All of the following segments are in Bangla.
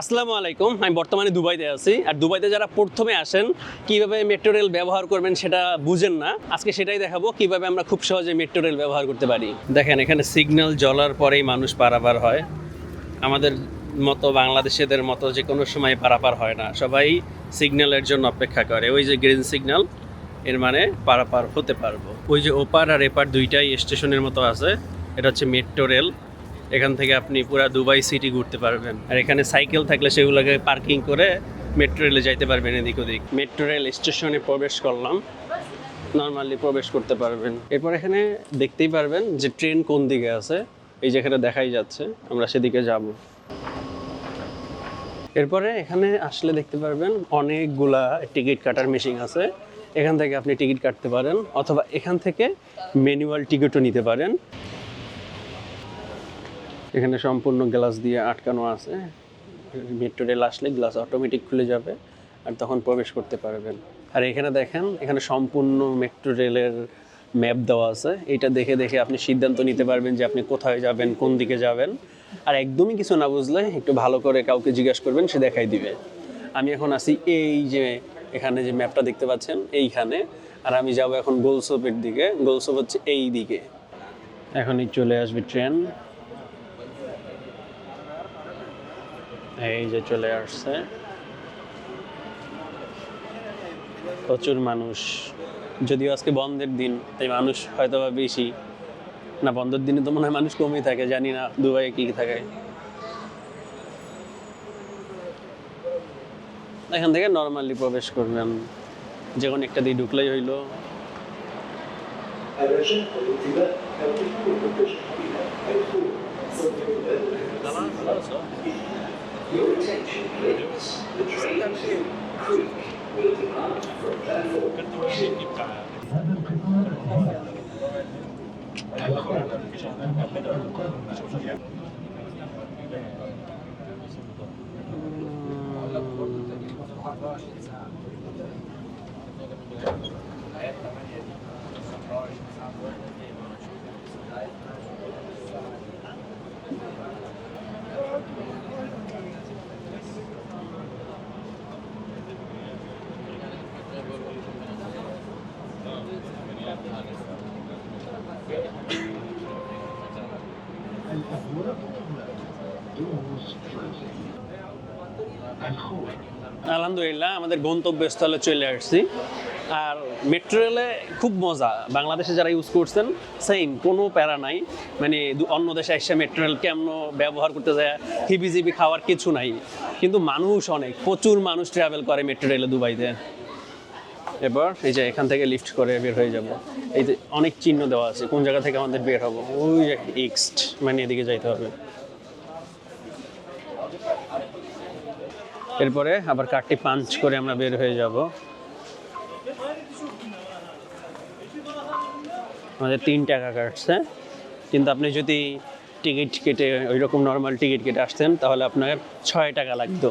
আসসালামু আলাইকুম। আমি বর্তমানে দুবাইতে আছি। আর দুবাইতে যারা প্রথমে আসেন, কীভাবে মেট্রো রেল ব্যবহার করবেন সেটা বুঝেন না। আজকে সেটাই দেখাবো, কীভাবে আমরা খুব সহজে মেট্রো রেল ব্যবহার করতে পারি। দেখেন, এখানে সিগন্যাল জ্বলার পরেই মানুষ পারাপার হয়। আমাদের মতো বাংলাদেশিদের মতো যে কোনো সময় পারাপার হয় না। সবাই সিগন্যালের জন্য অপেক্ষা করে। ওই যে গ্রিন সিগন্যাল এর মানে পারাপার হতে পারব। ওই যে ওপার আর এপার দুইটাই স্টেশনের মতো আছে। এটা হচ্ছে মেট্রো রেল এখান থেকে আপনি পুরা দুবাই সিটি ঘুরতে পারবেন। আর এখানে সাইকেল থাকলে সেগুলোকে পার্কিং করে মেট্রো রেলে যাইতে পারবেন এদিক ওদিক। মেট্রো রেল স্টেশনে প্রবেশ করলাম। নর্মালি প্রবেশ করতে পারবেন। এরপর এখানে দেখতেই পারবেন যে ট্রেন কোন দিকে আছে। এই যেখানে দেখাই যাচ্ছে, আমরা সেদিকে যাব। এরপরে এখানে আসলে দেখতে পারবেন অনেকগুলা টিকিট কাটার মেশিন আছে। এখান থেকে আপনি টিকিট কাটতে পারেন অথবা এখান থেকে ম্যানুয়াল টিকিটও নিতে পারেন। এখানে সম্পূর্ণ গ্লাস দিয়ে আটকানো আছে। মেট্রো রেল আসলে গ্লাস অটোমেটিক খুলে যাবে আর তখন প্রবেশ করতে পারবেন। আর এখানে দেখেন, এখানে সম্পূর্ণ মেট্রো রেলের ম্যাপ দেওয়া আছে। এটা দেখে দেখে আপনি সিদ্ধান্ত নিতে পারবেন যে আপনি কোথায় যাবেন, কোন দিকে যাবেন। আর একদমই কিছু না বুঝলে একটু ভালো করে কাউকে জিজ্ঞাসা করবেন, সে দেখাই দিবে। আমি এখন আছি এই যে, এখানে যে ম্যাপটা দেখতে পাচ্ছেন, এইখানে। আর আমি যাব এখন গোলসোপের দিকে। গোলসোপ হচ্ছে এই দিকে। এখনই চলে আসবে ট্রেন। এই যে চলে আসছে। প্রচুর মানুষ। যদিও আজকে বন্ধের দিন, তাই মানুষ হয়তো বা বেশি। না, বন্ধের দিনে তো মনে হয় মানুষ কমই থাকে, জানি না, দুবাইয়ে কি থাকে। এখান থেকে নর্মালি প্রবেশ করবেন। যে কোনো একটা দিয়ে ঢুকলেই হইল। Your attention, please. The train to Creek will depart from platform আলহামদুলিল্লাহ, আমাদের গন্তব্যস্থলে চলে আসছি। আর মেট্রো রেলে খুব মজা। বাংলাদেশে যারা ইউজ করছেন সেম কোনো প্যারা নাই। মানে অন্য দেশে এসে মেট্রো রেল কেমন ব্যবহার করতে যায়, হিবিজিবি খাওয়ার কিছু নাই। কিন্তু মানুষ অনেক, প্রচুর মানুষ ট্রাভেল করে মেট্রো রেলে দুবাইতে। এবার এই যে এখান থেকে লিফট করে বের হয়ে যাব। এই যে অনেক চিহ্ন দেওয়া আছে, কোন জায়গা থেকে আমাদের বের হব? ওই এক্সট মানে এদিকে যাইতে হবে। এরপরে আবার কার্ডটি পাঞ্চ করে আমরা বের হয়ে যাব। আমাদের তিন টাকা কাটছে। কিন্তু আপনি যদি টিকিট কেটে ওই রকম নর্মাল টিকিট কেটে আসতেন, তাহলে আপনার ছয় টাকা লাগতো।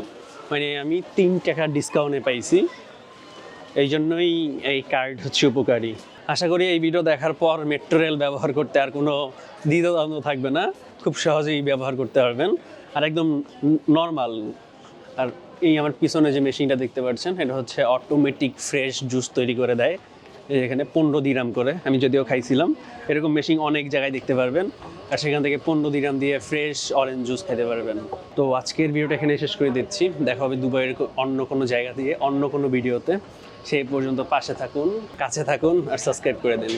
মানে আমি তিন টাকা ডিসকাউন্টে পাইছি। এই জন্যই এই কার্ড হচ্ছে উপকারী। আশা করি এই ভিডিও দেখার পর মেট্রো রেল ব্যবহার করতে আর কোনো দ্বিধাদ্বন্দ্ব থাকবে না। খুব সহজেই ব্যবহার করতে পারবেন। আর একদম নর্মাল আর এই আমার পিছনে যে মেশিনটা দেখতে পাচ্ছেন, এটা হচ্ছে অটোমেটিক ফ্রেশ জুস তৈরি করে দেয়। এখানে পনেরো দিরাম করে, আমি যদিও খাইছিলাম। এরকম মেশিন অনেক জায়গায় দেখতে পারবেন। আর সেখান থেকে পনেরো দিরাম দিয়ে ফ্রেশ অরেঞ্জ জুস খেতে পারবেন। তো আজকের ভিডিওটা এখানে শেষ করে দিচ্ছি। দেখা হবে দুবাইয়ের অন্য কোনো জায়গা দিয়ে, অন্য কোনো ভিডিওতে সেই পর্যন্ত পাশে থাকুন, কাছে থাকুন, আর সাবস্ক্রাইব করে দিন।